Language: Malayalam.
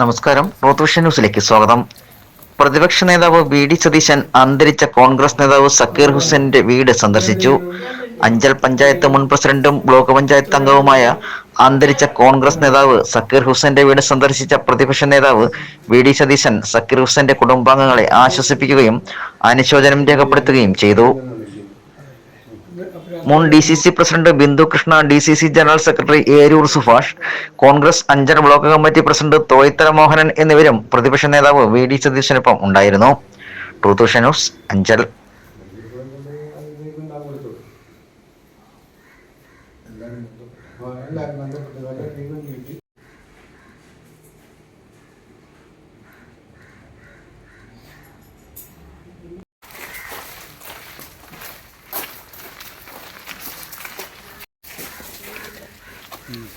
നമസ്കാരം. റോത്തുഷൻ ന്യൂസിലേക്ക് സ്വാഗതം. പ്രതിപക്ഷ നേതാവ് വി ഡി സതീശൻ അന്തരിച്ച കോൺഗ്രസ് നേതാവ് സക്കീർ ഹുസൈന്റെ വീട് സന്ദർശിച്ചു. അഞ്ചൽ പഞ്ചായത്ത് മുൻ പ്രസിഡന്റും ബ്ലോക്ക് പഞ്ചായത്ത് അംഗവുമായ അന്തരിച്ച കോൺഗ്രസ് നേതാവ് സക്കീർ ഹുസൈന്റെ വീട് സന്ദർശിച്ച പ്രതിപക്ഷ നേതാവ് വി ഡി സതീശൻ സക്കീർ ഹുസൈന്റെ കുടുംബാംഗങ്ങളെ ആശ്വസിപ്പിക്കുകയും അനുശോചനം രേഖപ്പെടുത്തുകയും ചെയ്തു. മുൻ D C C president Bindu Krishna D C C general secretary Eroor Subhash Congress Anchal block committee president തോയ്ത്തര Mohanan എന്നിവരും പ്രതിപക്ഷ നേതാവ് വി ഡി സതീശനൊപ്പം ഉണ്ടായിരുന്നു. ന്യൂസ് അഞ്ചൽ. എല്ലാവരും 음.